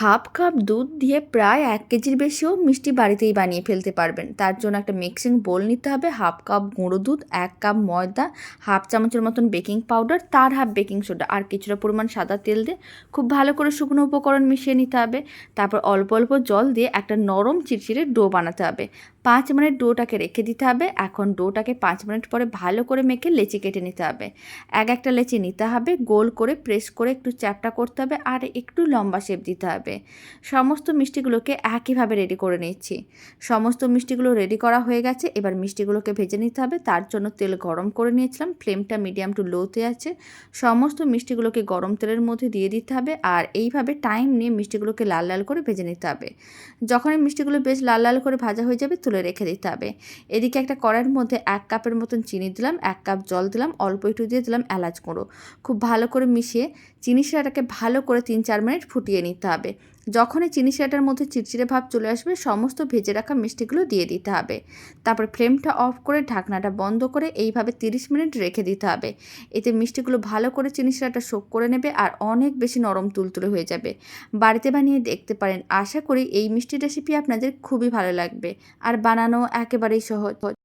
Half cup দুধ দিয়ে প্রায় এক কেজির বেশিও মিষ্টি বাড়িতেই বানিয়ে ফেলতে পারবেন। তার জন্য একটা মিক্সিং বোল নিতে হবে, হাফ কাপ গুঁড়ো দুধ, এক কাপ ময়দা, হাফ চামচের মতন বেকিং পাউডার, তার হাফ বেকিং সোডা আর কিছুটা পরিমাণ সাদা তেল দিয়ে খুব ভালো করে শুকনো উপকরণ মিশিয়ে নিতে হবে। তারপর অল্প অল্প জল দিয়ে একটা নরম চিরচিরে ডো বানাতে হবে। পাঁচ মিনিট ডোটাকে রেখে দিতে হবে। এখন ডোটাকে পাঁচ মিনিট পরে ভালো করে মেখে লেচি কেটে নিতে হবে। এক একটা লেচি নিতে হবে, গোল করে, প্রেস করে একটু চ্যাপটা করতে হবে আর একটু লম্বা শেপ দিতে হবে। সমস্ত মিষ্টিগুলোকে একইভাবে রেডি করে নিচ্ছি। সমস্ত মিষ্টিগুলো রেডি করা হয়ে গেছে, এবার মিষ্টিগুলোকে ভেজে নিতে হবে। তার জন্য তেল গরম করে নিয়েছিলাম ফ্লেমটা মিডিয়াম টু লোতে আছে। সমস্ত মিষ্টিগুলোকে গরম তেলের মধ্যে দিয়ে দিতে হবে আর এইভাবে টাইম নিয়ে মিষ্টিগুলোকে লাল লাল করে ভেজে নিতে হবে। যখন মিষ্টিগুলো বেশ লাল লাল করে ভাজা হয়ে যাবে, তুলে রেখে দিতে হবে। এদিকে একটা কড়াইয়ের মধ্যে এক কাপের মতন চিনি দিলাম, এক কাপ জল দিলাম, অল্প একটু দিয়ে দিলাম এলাচ গুঁড়ো। খুব ভালো করে মিশিয়ে চিনি শিরাটাকে ভালো করে তিন চার মিনিট ফুটিয়ে নিতে হবে। যখনই চিনি শিরাটার মধ্যে চিরচিরে ভাব চলে আসবে, সমস্ত ভেজে রাখা মিষ্টিগুলো দিয়ে দিতে হবে। তারপর ফ্লেমটা অফ করে ঢাকনাটা বন্ধ করে এইভাবে তিরিশ মিনিট রেখে দিতে হবে। এতে মিষ্টিগুলো ভালো করে চিনি শিরাটা শোক করে নেবে আর অনেক বেশি নরম তুলতুলে হয়ে যাবে। বাড়িতে বানিয়ে দেখতে পারেন। আশা করি এই মিষ্টি রেসিপি আপনাদের খুবই ভালো লাগবে। আর বানানো একেবারেই সহজ।